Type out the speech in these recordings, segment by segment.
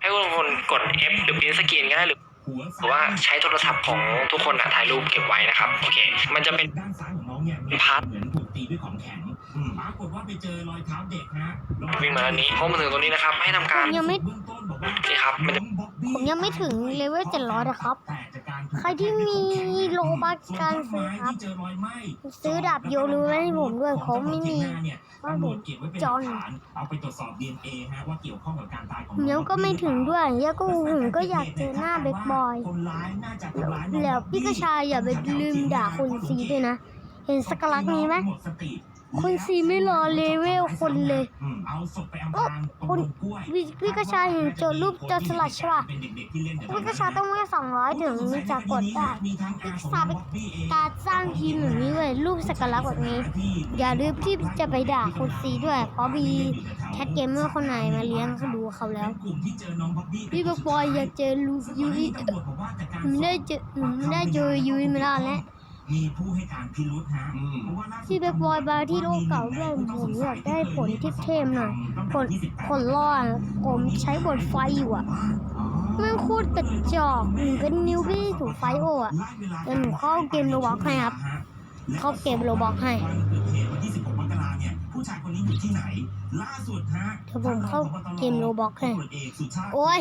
ให้ทุกคนกด F หรือ print screen ก็ได้หรือหัวหรือว่าใช้โทรศัพท์ของทุกคนอะถ่ายรูปเก็บไว้นะครับ โอเค มันจะเป็นด้านซ้ายของ เนี่ยพาร์ทเหมือนถูกตีด้วยของแข็งปรากฏว่าไปเจอรอยเท้าเด็กฮะวิ่งมาอันนี้พอมาถึงตรงนี้นะครับ ให้ทำการยังไม่ เบื้องต้นบอกว่านี่ครับมันจะผมยังไม่ถึงเลเวล700นะครับ แต่จาการถูกใครที่มีโลบัคการซื้อครับ ส่วนต้นไม้ที่เจอรอยไหม้ ซื้อดาบโยรูให้ผมด้วยผมไม่มีตำรวจเก็บไว้เป็นหลักฐานเอาไปตรวจสอบ DNA ฮะว่าเกี่ยวข้องกับการตายของน้องเดี๋ยวก็ไม่ถึงด้วยเดี๋ยวก็ผมก็อยากเจอหน้าเบคบอย คนร้ายน่าจะทำร้ายน้องแล้วพี่กระชายอย่าไปลืมด่าคนซีด้วยนะ เห็นสกลักนี้ไหมหมดสติคนซีไม่รอเลเวลคนเลยอืมเอาศพไปอำพรางตรงคนต้นกล้วยพี่พี่กระชายเห็นโจทย์รูปโจทย์สลัดใช่ป่ะเป็นเด็กๆที่เล่นพี่กระชายต้องไม่สองร้อยถึงจะกดได้มีทั้งอาของสาบบ๊อบบี้เองการสร้างทีมแบบนี้เว้ยรูปสกลักแบบนี้ อย่าลืมที่จะไปด่าคนซีด้วย เพราะมีแคทเกมเมอร์คนไหนมาเลี้ยงเขาดูเขาแล้วกลุ่มที่เจอน้องบ๊อบบี้พี่บอกบอยอยากเจอลูกยุ้ยตำรวจบอกว่าจากการหนูได้เจอหนูไม่ได้เจอยุ้ยไม่ได้แล้ว มีผู้ให้การพิรุธฮะเพราะว่าล่าสุดพี่เบคบอยมาที่โลกเก่าด้วยผมอยากได้ผลที่เทมหน่อยผลผลรอดผมใช้บทไฟอยู่อะมันโคตรกระจอกหนูเป็นนิวบี้ถูกไฟโออะเดี๋ยวหนูเข้าเกม Roblox ให้ครับ เข้าเกม Roblox ให้วันเกิดเหตุวันที่16มกราเนี่ยผู้ชายคนนี้อยู่ที่ไหน ล่าสุดฮะเดี๋ยวผมเข้าเกม Roblox ให้ตำรวจเอกสุชาติโอ้ย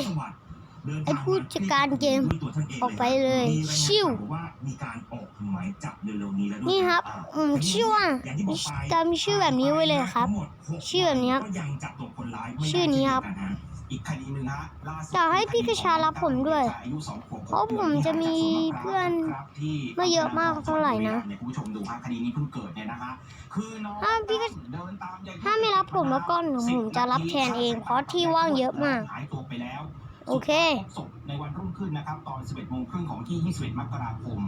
สวัสดิ์เดินทางไอ้ผู้จัดการเกมด้วยตัวท่านงออกไปเลยมีรายงานชิวบอกว่ามีการออกหมายจับเร็วๆนี้แล้วด้วยนี่ครับอ่าอืมชื่อว่าอย่างที่บอกไปจำชื่อแบบนี้ไว้เลยครับทั้งหมดหกชื่อแบบนี้ครับก็ยังจับตัวคนร้ายไม่ได้ชื่อนี้ครับเช่นเดียวกันฮะอีกคดีหนึ่งฮะล่าสุดอยากให้พี่กระชารับผมด้วยอายุสองขวบเพราะผมจะมีเพื่อนไม่เยอะมากเท่าไหร่นะเนี่ยคุณผู้ชมดูฮะคดีนี้เพิ่งเกิดเนี่ยนะฮะคือน้องถ้าพี่ก็เดินตามยยถ้าไม่รับผมแล้วก็หนูผมจะรับแทนเอง เพราะที่ว่างเยอะมาก หายตัวไปแล้วโอเคศพในวันรุ่งขึ้นนะครับ ตอน 11โมงครึ่งของวันที่ 21 มกราคม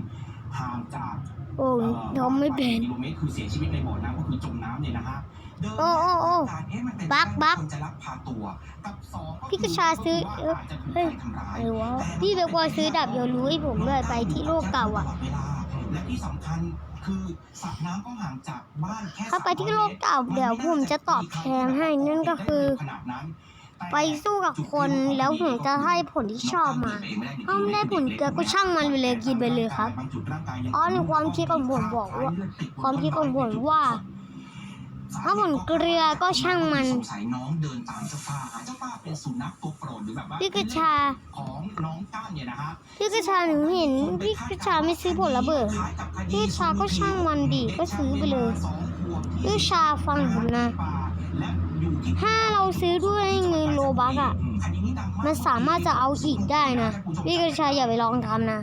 ห่างจากโอ้ยอมไม่เป็นกิโลเมตรคือเสียชีวิตในบ่อน้ำก็คือจมน้ำเนี่ยนะฮะเดินโอ้โอ้โอ้การเอ๊ะมันเป็นบักบักคนจะลักพาตัวกับสองพี่กระชาซื้อเอ้ยเฮ้ยหรือว่าพี่เบคบอยซื้อดาบโยรู้ให้ผมด้วยไปที่โลกเก่าอะและที่สำคัญคือสระน้ำก็ห่างจากบ้านแค่ถ้าไปที่โลกเก่าเดี๋ยวผมจะตอบแทนให้นั่นก็คือขนาดนั้น ไปสู้กับคนแล้วผมจะให้ผลที่ชอบมาถ้าไม่ได้ผลเกลือก็ช่างมันไปเลยกินไปเลยครับอ๋อในความคิดของผมบอกว่า ความคิดของผมว่าถ้าผลเกลือก็ช่างมันสงสัยน้องเดินตามเจ้าป้าเจ้าป้าเป็นสุนัขตัวโปรดหรือแบบว่าพี่กระชาของน้องก้านเนี่ยนะฮะพี่กระชาหนูเห็นพี่กระชาไม่ซื้อผลระเบิดพี่ชาก็ช่างมันดิก็ซื้อไปเลยพี่ชาฟังผมนะ ถ้าเราซื้อด้วยเงินโลบักอะ มันสามารถจะเอาอีกได้นะ พี่กระชาอย่าไปลองทำนะ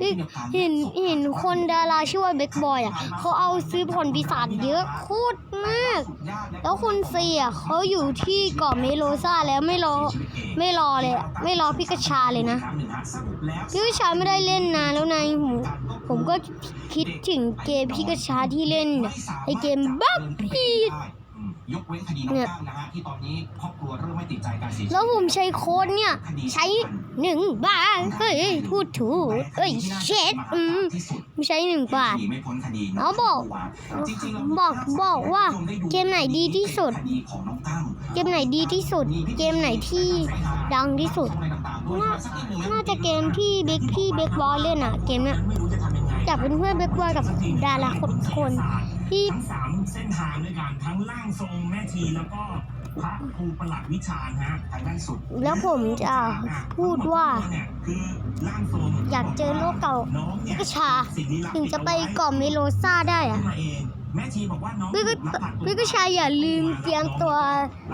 พี่เห็นเห็นคนดาราชื่อว่าเบคบอยอะ เขาเอาซื้อผลปีศาจเยอะโคตรมาก แล้วคุณเซีอะเขาอยู่ที่เกาะเมโลซ่าแล้วไม่รอไม่รอเลยอะไม่รอพี่กระชาเลยนะ พี่กระชาไม่ได้เล่นนานแล้วนายผมผมก็คิดถึงเกมพี่กระชาที่เล่นเนี่ยไอเกมบักพีด ยกเว้นคดีน้องก้างนะฮะที่ตอนนี้ครอบครัวเริ่มไม่ติดใจการเสียชีวิตแล้วผมใช้โค้ดเนี่ย ใช้หนึ่งบาทเฮ้ยพูดถูกเอ้ยเช็ดอืมไม่ใช้หนึ่งบาทหนีไม่พ้นคดีอ๋อบอกจริงๆแล้วบอกบอกว่าเกมไหนดีที่สุดคดีของน้องก้างเกมไหนดีที่สุด เกมไหนที่ดังที่สุด น่าน่าจะเกมที่เบคพี่เบคบอยเล่นอะเกมเนี้ยไม่รู้จะทำยังไงอยากเป็นเพื่อนเบคบอยกับดาราคนคนที่ทั้งสาม เส้นทางด้วยกันทั้งล่างทรงแม่ชีแล้วก็พระครูประหลัดวิชาญฮะทางด้านสุดแล้วผมจะพูดว่าเนี่ยคือร่างทรงอยากเจอโลกเก่าน้องเนี่ยพี่กระชาสิ่ลี้ลับถึงจะไปเกาะเมโลซ่าได้อะขึ้นมาเอง แม่ชีบอกว่าน้องพี่ก็ถูกลักพาตัวพี่ก็ชายอย่าลืมเตรียมตัว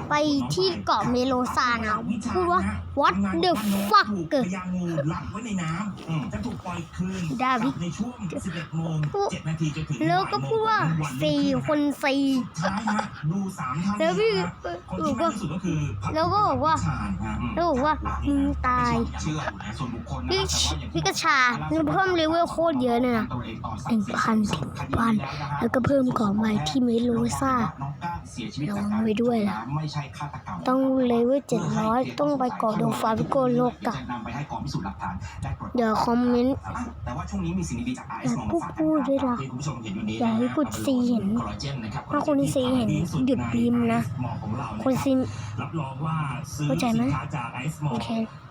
ไปที่เกาะเมโลซานะพูดว่า what the fuck ถูกพญางูลักไว้ในน้ำอืมจะถูกปล่อยคืนดาวิดในช่วง11โมง7นาทีจนถึงแล้วก็พูดว่าบ่ายโมงสี่คนสี่สุดท้ายฮะดูสามท่านแล้วพี่นะฮะคนที่มากที่สุดก็คือพระแล้วก็บอกว่าชาญฮะอืมแล้วบอกว่ามึงตายเชื่ออยู่นะส่วนบุคคลนะพี่แต่ว่าอย่างที่พี่กระชาเงินเพิ่มเลเวลโคตรเยอะเลยนะตัวเองต่อหนึ่งพันคดีพันแล้วนะฮะแล้วก็เพิ่มของใหม่ที่ไม่รู้ซ่าน้องก้างเสียชีวิตระจากวังการไว้ด้วยล่ะไม่ใช่ฆาตกรรมต้องเลเวลเจ็ดร้อยต้องไปเกาะโดฟาบิโกโลกะจะนำไปให้กองพิสูจน์หลักฐานได้ตรวจเดี๋ยวคอมเมนต์อะแต่ว่าช่วงนี้มีสิ่งดีๆจากไออย่าซ์มาพูดฝากพูดด้วยล่ะที่คุณผู้ชมเห็นอยู่นี้อย่าให้คุณซีเห็นคอลลาเจนนะครับถ้าคุณซีเห็นหยุดพิมพ์นะหมอของเรานะคนซินรับรองว่าซื้อเข้าใจไหมสินค้าจากไอซ์มอโอเค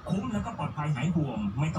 คุ้มแล้วก็ปลอดภัยหายห่วงไม่ต้อง